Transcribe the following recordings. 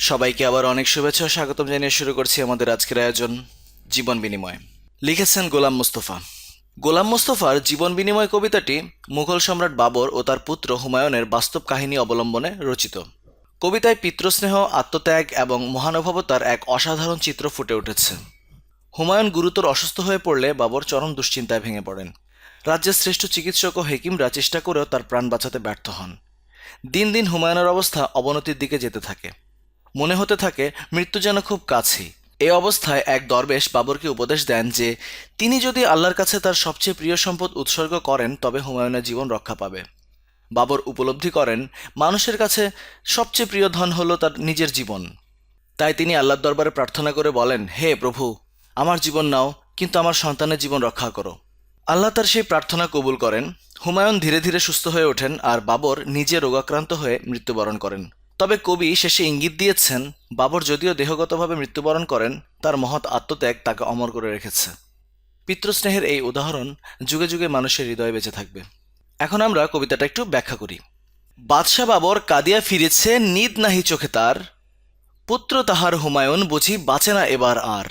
সবাইকে আবার অনেক শুভেচ্ছা স্বাগতম জানিয়ে শুরু করছি আমাদের আজকের আয়োজন, জীবন বিনিময়। লিখেছেন গোলাম মুস্তফা। গোলাম মুস্তফার জীবন বিনিময় কবিতাটি মুঘল সম্রাট বাবর ও তার পুত্র হুমায়ুনের বাস্তব কাহিনী অবলম্বনে রচিত। কবিতায় পিতৃস্নেহ, আত্মত্যাগ এবং মহানুভবতার এক অসাধারণ চিত্র ফুটে উঠেছে। হুমায়ুন গুরুতর অসুস্থ হয়ে পড়লে বাবর চরম দুশ্চিন্তায় ভেঙে পড়েন। রাজ্যের শ্রেষ্ঠ চিকিৎসক ও হেকিমরা চেষ্টা করেও তার প্রাণ বাঁচাতে ব্যর্থ হন। দিন দিন হুমায়ুনের অবস্থা অবনতির দিকে যেতে থাকে। মনে হতে থাকে মৃত্যু যেন খুব কাছেই। এ অবস্থায় এক দরবেশ বাবরকে উপদেশ দেন যে, তিনি যদি আল্লাহর কাছে তার সবচেয়ে প্রিয় সম্পদ উৎসর্গ করেন, তবে হুমায়ুনের জীবন রক্ষা পাবে। বাবর উপলব্ধি করেন, মানুষের কাছে সবচেয়ে প্রিয় ধন হলো তার নিজের জীবন। তাই তিনি আল্লাহর দরবারে প্রার্থনা করে বলেন, হে প্রভু, আমার জীবন নাও, কিন্তু আমার সন্তানের জীবন রক্ষা করো। আল্লাহ তার সেই প্রার্থনা কবুল করেন। হুমায়ুন ধীরে ধীরে সুস্থ হয়ে ওঠেন আর বাবর নিজে রোগাক্রান্ত হয়ে মৃত্যুবরণ করেন। তবে কবি শেষে ইঙ্গিত দিয়েছেন, বাবর যদিও দেহগতভাবে মৃত্যুবরণ করেন, তার মহৎ আত্মত্যাগ তাকে অমর করে রেখেছে। পিতৃস্নেহের এই উদাহরণ যুগে যুগে মানুষের হৃদয়ে বেঁচে থাকবে। এখন আমরা কবিতাটা একটু ব্যাখ্যা করি। বাদশাহ বাবর কাদিয়া ফিরেছে, নিদ নাহি চোখে তার। পুত্র তাহার হুমায়ুন বুঝি বাঁচে না এবার আর।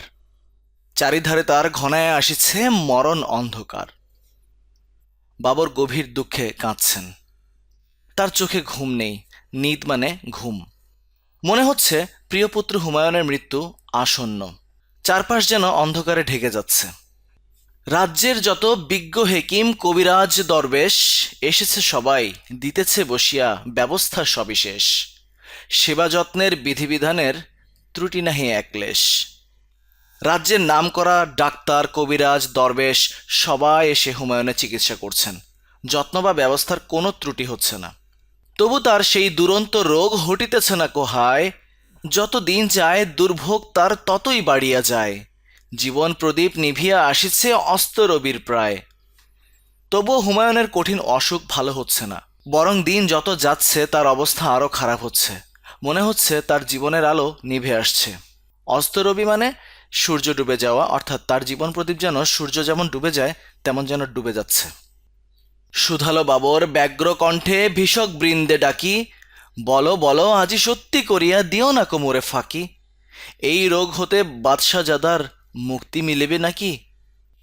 চারিধারে তার ঘনায় আসিছে মরণ অন্ধকার। বাবর গভীর দুঃখে কাঁদছেন। তার চোখে ঘুম নেই। নিদ মানে ঘুম। মনে হচ্ছে প্রিয় পুত্র হুমায়ুনের মৃত্যু আসন্ন। চারপাশ যেন অন্ধকারে ঢেকে যাচ্ছে। রাজ্যের যত বিজ্ঞ হেকিম, কবিরাজ, দরবেশ এসেছে সবাই, দিতেছে বসিয়া ব্যবস্থা সবিশেষ। সেবা যত্নের বিধিবিধানের ত্রুটি নাহি একলেশ। রাজ্যের নামকরা ডাক্তার, কবিরাজ, দরবেশ সবাই এসে হুমায়ুনের চিকিৎসা করছেন। যত্ন বা ব্যবস্থার কোনো ত্রুটি হচ্ছে না। তবু তার সেই দুরন্ত রোগ হটিতেছে না কোহায়। যত দিন যায় দুর্ভোগ তার ততই বাড়িয়া যায়। জীবন প্রদীপ নিভিয়া আসিছে অস্তরবির প্রায়। তবুও হুমায়ুনের কঠিন অসুখ ভালো হচ্ছে না। বরং দিন যত যাচ্ছে তার অবস্থা আরও খারাপ হচ্ছে। মনে হচ্ছে তার জীবনের আলো নিভে আসছে। অস্তরবি মানে সূর্য ডুবে যাওয়া, অর্থাৎ তার জীবন প্রদীপ যেন সূর্য যেমন ডুবে যায়, তেমন যেন ডুবে যাচ্ছে। সুধালো বাবর ব্যগ্র কণ্ঠে ভীষক বৃন্দে ডাকি, বলো বলো, আজি সত্যি করিয়া দিও না কোমরে ফাঁকি। এই রোগ হতে বাদশাহ জাদার মুক্তি মিলেবে নাকি?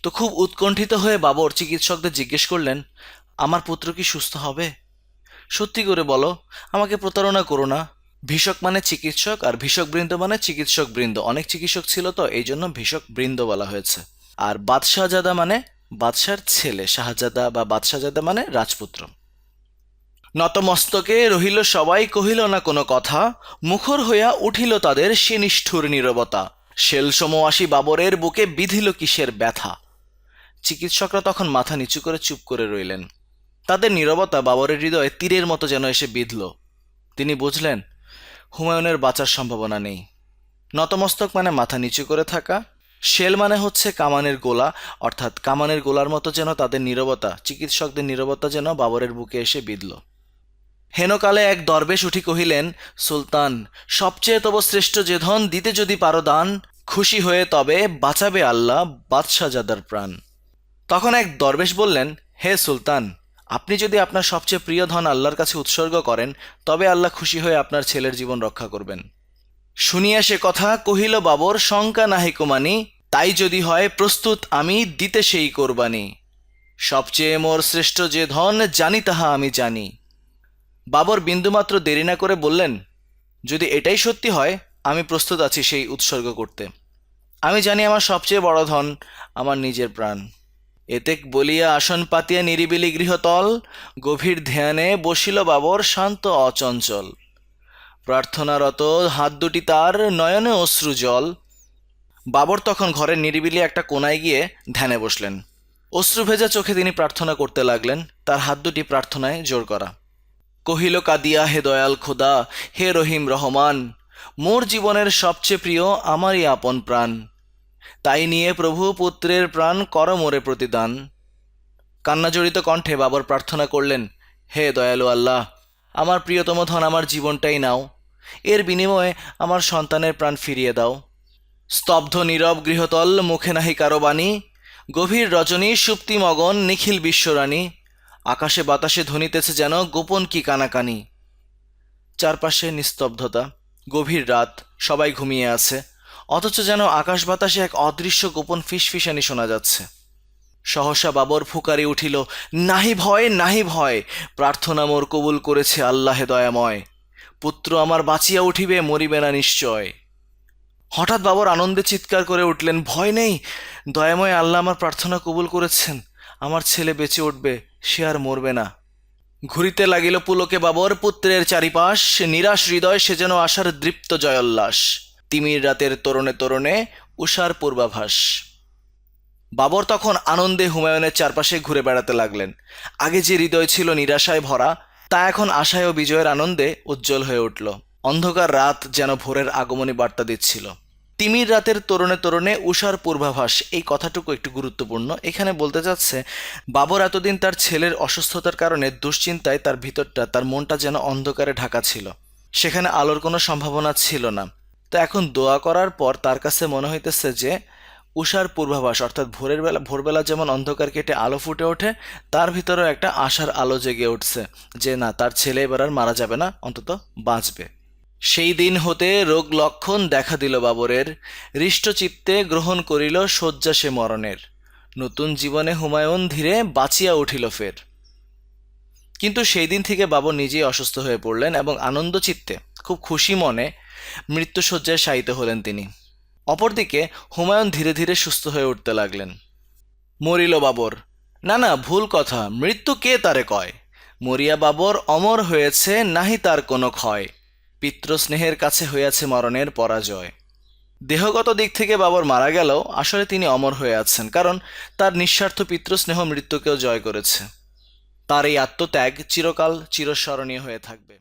তো খুব উৎকণ্ঠিত হয়ে বাবর চিকিৎসকদের জিজ্ঞেস করলেন, আমার পুত্র কি সুস্থ হবে? সত্যি করে বলো, আমাকে প্রতারণা করো না। ভীষক মানে চিকিৎসক আর ভীষক বৃন্দ মানে চিকিৎসক বৃন্দ। অনেক চিকিৎসক ছিল তো এই জন্য ভীষক বৃন্দ বলা হয়েছে। আর বাদশাহজাদা মানে বাদশার ছেলে শাহজাদা বা বাদশাহজাদা মানে রাজপুত্র। নতমস্তকে রহিল সবাই কহিল না কোনো কথা, মুখর হইয়া উঠিল তাদের সে নিষ্ঠুর নীরবতা। শেলসম আসি বাবরের বুকে বিধিল কিসের ব্যথা। চিকিৎসকরা তখন মাথা নিচু করে চুপ করে রইলেন। তাদের নীরবতা বাবরের হৃদয়ে তীরের মতো যেন এসে বিঁধল। তিনি বুঝলেন, হুমায়ুনের বাঁচার সম্ভাবনা নেই। নতমস্তক মানে মাথা নিচু করে থাকা শেল মানে হচ্ছে কামানের গোলা, অর্থাৎ কামানের গোলার মতো যেন তাদের নীরবতা, চিকিৎসকদের নীরবতা যেন বাবরের বুকে এসে বিঁধল। হেনকালে এক দরবেশ উঠি কহিলেন, সুলতান, সবচেয়ে তব শ্রেষ্ঠ যে ধন দিতে যদি পারো দান, খুশি হয়ে তবে বাঁচাবে আল্লাহ বাদশাহজাদার প্রাণ। তখন এক দরবেশ বললেন, হে সুলতান, আপনি যদি আপনার সবচেয়ে প্রিয় ধন আল্লাহর কাছে উৎসর্গ করেন, তবে আল্লাহ খুশি হয়ে আপনার ছেলের জীবন রক্ষা করবেন। শুনিয়া সে কথা কহিল বাবর, শঙ্কা নাহি কুমানি তাই যদি হয়, প্রস্তুত আমি দিতে সেই কোরবানি। সবচেয়ে মোর শ্রেষ্ঠ যে ধন, জানি তাহা আমি জানি। বাবর বিন্দুমাত্র দেরি না করে বললেন, যদি এটাই সত্যি হয়, আমি প্রস্তুত আছি সেই উৎসর্গ করতে। আমি জানি আমার সবচেয়ে বড় ধন, আমার নিজের প্রাণ। এতেক বলিয়া আসন পাতিয়া নিরিবিলি গৃহতল, গভীর ধ্যানে বসিল বাবর শান্ত অচঞ্চল। প্রার্থনারত হাত দুটি তার, নয়নে অশ্রু জল বাবর তখন ঘরের নিরিবিলি একটা কোনায় গিয়ে ধ্যানে বসলেন। অশ্রু ভেজা চোখে তিনি প্রার্থনা করতে লাগলেন, তার হাত দুটি প্রার্থনায় জোর করা। কহিল, কাদিয়া, হে দয়াল খোদা, হে রহিম রহমান, মোর জীবনের সবচেয়ে প্রিয় আমারই আপন প্রাণ। তাই নিয়ে প্রভু পুত্রের প্রাণ কর মোরে প্রতিদান। কান্নাজড়িত কণ্ঠে বাবর প্রার্থনা করলেন, হে দয়ালু আল্লাহ, আমার প্রিয়তম ধন আমার জীবনটাই নাও। এর বিনিময়ে আমার সন্তানের প্রাণ ফিরিয়ে দাও। স্তব্ধ নীরব গৃহতল, মুখে নাহি কারও বাণী, গভীর রজনী, সুপ্তি মগন, নিখিল বিশ্বরানী আকাশে বাতাসে ধ্বনিতেছে যেন গোপন কি কানাকানি। চারপাশে নিস্তব্ধতা, গভীর রাত, সবাই ঘুমিয়ে আছে। অথচ যেন আকাশ বাতাসে এক অদৃশ্য গোপন ফিসফিসানি শোনা যাচ্ছে। সহসা বাবর ফুকারি উঠিল, নাহি ভয় নাহি ভয়, প্রার্থনা মোর কবুল করেছে আল্লাহে দয়াময়। পুত্র আমার বাঁচিয়া উঠিবে, মরিবে না নিশ্চয়। হঠাৎ বাবর আনন্দে চিৎকার করে উঠলেন, ভয় নেই, দয়াময় আল্লাহ আমার প্রার্থনা কবুল করেছেন, আমার ছেলে বেঁচে উঠবে, সে আর মরবে না। ঘুরিতে লাগিল পুলকে বাবর, পুত্রের চারিপাশ নিরাশ হৃদয়, সে যেন আশার দৃপ্ত জয়োল্লাস। তিমির রাতের তরণে তরণে উষার পূর্বাভাস। বাবর তখন আনন্দে হুমায়ুনের চারপাশে ঘুরে বেড়াতে লাগলেন। আগে যে হৃদয় ছিল নিরাশায় ভরা, তা এখন আশায় ও বিজয়ের আনন্দে উজ্জ্বল হয়ে উঠল। অন্ধকার রাত যেন ভোরের আগমনী বার্তা দিচ্ছিল। তিমির রাতের তরুণে তরুণে উষার পূর্বাভাস, এই কথাটুকু একটু গুরুত্বপূর্ণ। এখানে বলতে চাচ্ছে, বাবর এতদিন তার ছেলের অসুস্থতার কারণে দুশ্চিন্তায় তার ভিতরটা, তার মনটা যেন অন্ধকারে ঢাকা ছিল। সেখানে আলোর কোনো সম্ভাবনা ছিল না। তো এখন দোয়া করার পর তার কাছে মনে হইতেছে যে, উষার পূর্বাভাস, অর্থাৎ ভোরের বেলা, ভোরবেলা যেমন অন্ধকার কেটে আলো ফুটে ওঠে, তার ভিতরেও একটা আশার আলো জেগে উঠছে যে, না, তার ছেলে এবার আর মারা যাবে না, অন্তত বাঁচবে। সেই দিন হতে রোগ লক্ষণ দেখা দিল বাবরের। হৃষ্টচিত্তে গ্রহণ করিল শয্যা সে মরণের। নতুন জীবনে হুমায়ুন ধীরে বাঁচিয়া উঠিল ফের। কিন্তু সেই দিন থেকে বাবর নিজেই অসুস্থ হয়ে পড়লেন এবং আনন্দ চিত্তে খুব খুশি মনে মৃত্যুসজ্জায় শায়িত হলেন তিনি। অপরদিকে হুমায়ুন ধীরে ধীরে সুস্থ হয়ে উঠতে লাগলেন। মরিল বাবর, না না, ভুল কথা, মৃত্যু কে তারে কয়? মরিয়া বাবর অমর হয়েছে, নাহি তার কোনো ক্ষয়। পিতৃস্নেহের কাছে হইয়াছে মরণের পরাজয়। দেহগত দিক থেকে বাবর মারা গেলেও আসলে তিনি অমর হয়ে আছেন, কারণ তার নিঃস্বার্থ পিতৃস্নেহ মৃত্যুকেও জয় করেছে। তার এই আত্মত্যাগ চিরকাল চিরস্মরণীয় হয়ে থাকবে।